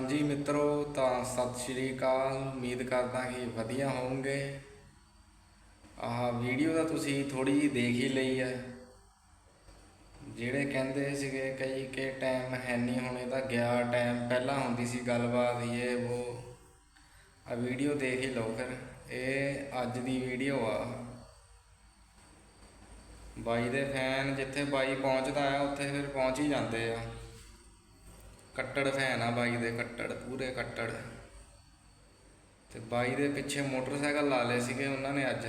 ਹਾਂਜੀ ਮਿੱਤਰੋ, ਤਾਂ ਸਤਿ ਸ਼੍ਰੀ ਅਕਾਲ। ਉਮੀਦ ਕਰਦਾ ਕਿ ਵਧੀਆ ਹੋਵੋਗੇ। ਆਹ ਵੀਡੀਓ ਤਾਂ ਤੁਸੀਂ ਥੋੜੀ ਜਿਹੀ ਦੇਖ ਹੀ ਲਈ ਹੈ। ਜਿਹੜੇ ਕਹਿੰਦੇ ਸੀਗੇ ਕਈ ਕਿ ਟਾਈਮ ਹੈ ਨਹੀਂ ਹੁਣ ਇਹਦਾ ਗਿਆ ਟਾਈਮ ਪਹਿਲਾਂ ਹੁੰਦੀ ਸੀ ਗੱਲਬਾਤ ਇਹ, ਉਹ। ਆ ਵੀਡੀਓ ਦੇਖ ਹੀ ਲਓ ਫਿਰ। ਇਹ ਅੱਜ ਦੀ ਵੀਡੀਓ ਆ। ਬਾਈ ਦੇ ਫੈਨ ਜਿੱਥੇ ਬਾਈ ਪਹੁੰਚਦਾ ਆ, ਉੱਥੇ ਫਿਰ ਪਹੁੰਚ ਹੀ ਜਾਂਦੇ ਆ। ਕੱਟੜ ਫੈਨ ਆ ਬਾਈ ਦੇ ਕੱਟੜ, ਪੂਰੇ ਕੱਟੜ। ਤੇ ਬਾਈ ਦੇ ਪਿੱਛੇ ਮੋਟਰਸਾਈਕਲ ਲਾ ਲਏ ਸੀਗੇ ਉਹਨਾਂ ਨੇ ਅੱਜ।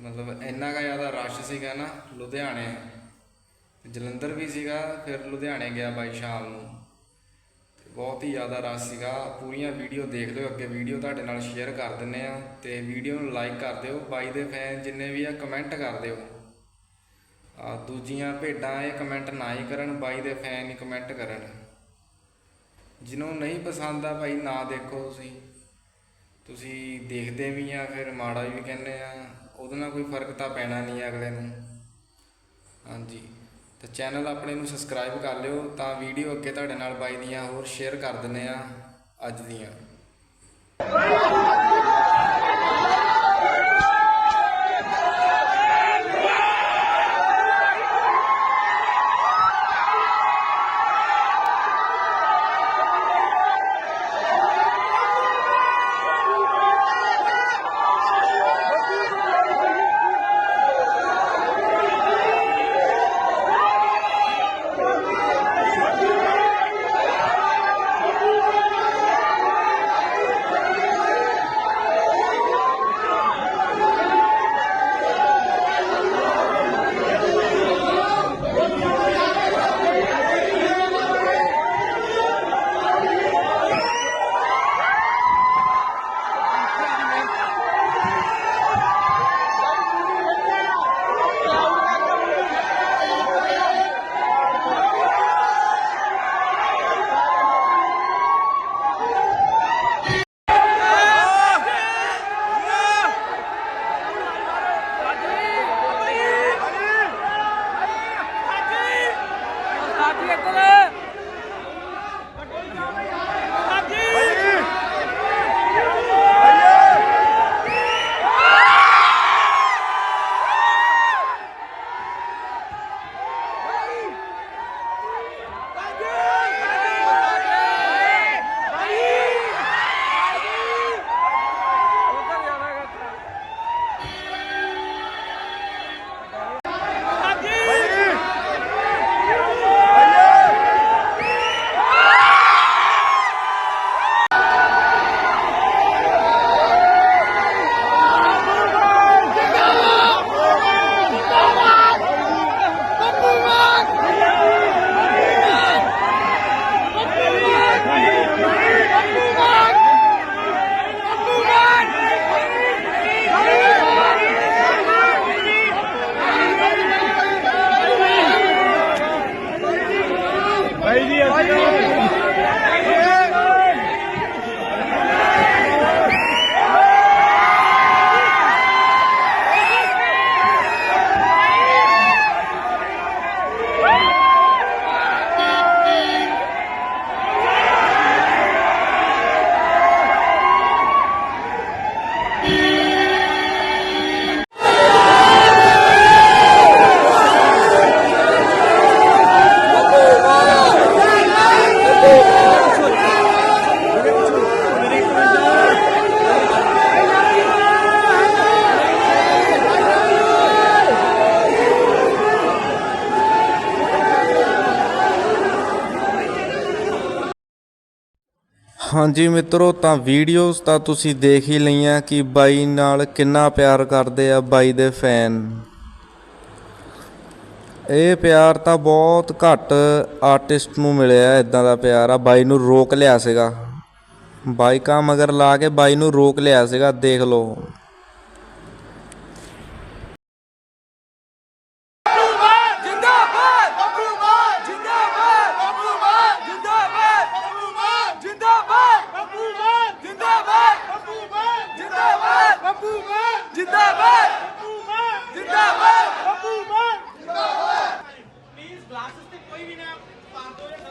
ਮਤਲਬ ਇੰਨਾ ਕਾ ਜ਼ਿਆਦਾ ਰਸ਼ ਸੀਗਾ ਨਾ ਲੁਧਿਆਣੇ। ਜਲੰਧਰ ਵੀ ਸੀਗਾ, ਫਿਰ ਲੁਧਿਆਣੇ ਗਿਆ ਬਾਈ ਸ਼ਾਮ ਨੂੰ। ਬਹੁਤ ਹੀ ਜ਼ਿਆਦਾ ਰਸ਼ ਸੀਗਾ। ਪੂਰੀਆਂ ਵੀਡੀਓ ਦੇਖ ਲਿਓ ਅੱਗੇ, ਵੀਡੀਓ ਤੁਹਾਡੇ ਨਾਲ ਸ਼ੇਅਰ ਕਰ ਦਿੰਨੇ ਆ। ਤੇ ਵੀਡੀਓ ਨੂੰ ਲਾਈਕ ਕਰ ਦਿਓ। ਬਾਈ ਦੇ ਫੈਨ ਜਿੰਨੇ ਵੀ ਆ ਕਮੈਂਟ ਕਰ ਦਿਓ। ਆ, ਦੂਜੀਆਂ ਭੇਡਾਂ ਇਹ ਕਮੈਂਟ ਨਾ ਹੀ ਕਰਨ, ਬਾਈ ਦੇ ਫੈਨ ਹੀ ਕਮੈਂਟ ਕਰਨ। ਜਿਹਨੂੰ ਨਹੀਂ ਪਸੰਦ ਆ ਭਾਈ, ਨਾ ਦੇਖੋ ਤੁਸੀਂ। ਤੁਸੀਂ ਦੇਖਦੇ ਵੀ ਆ, ਫਿਰ ਮਾੜਾ ਵੀ ਕਹਿੰਦੇ ਆ। ਉਹਦੇ ਨਾਲ ਕੋਈ ਫ਼ਰਕ ਤਾਂ ਪੈਣਾ ਨਹੀਂ ਅਗਲੇ ਨੂੰ। ਹਾਂਜੀ। ਤੇ ਚੈਨਲ ਆਪਣੇ ਨੂੰ ਸਬਸਕ੍ਰਾਈਬ ਕਰ ਲਿਓ, ਤਾਂ ਵੀਡੀਓ ਅੱਗੇ ਤੁਹਾਡੇ ਨਾਲ ਬਾਈ ਦੀਆਂ ਹੋਰ ਸ਼ੇਅਰ ਕਰ ਦਿੰਨੇ ਆ, ਅੱਜ ਦੀਆਂ। Olha, goleiro! ਹਾਂਜੀ ਮਿੱਤਰੋ, ਤਾਂ ਵੀਡੀਓਜ਼ ਤਾਂ ਤੁਸੀਂ ਦੇਖ ਹੀ ਲਈਆਂ ਕਿ ਬਾਈ ਨਾਲ ਕਿੰਨਾ ਪਿਆਰ ਕਰਦੇ ਆ ਬਾਈ ਦੇ ਫੈਨ ਇਹ ਪਿਆਰ ਤਾਂ ਬਹੁਤ ਘੱਟ ਆਰਟਿਸਟ ਨੂੰ ਮਿਲਿਆ ਇਦਾਂ ਦਾ ਪਿਆਰ ਆ। ਬਾਈ ਨੂੰ ਰੋਕ ਲਿਆ ਸੀਗਾ। ਬਾਈਕਾਂ ਮਗਰ ਲਾ ਕੇ ਬਾਈ ਨੂੰ ਰੋਕ ਲਿਆ ਸੀਗਾ, ਦੇਖ ਲਓ। Didabat! Didabat!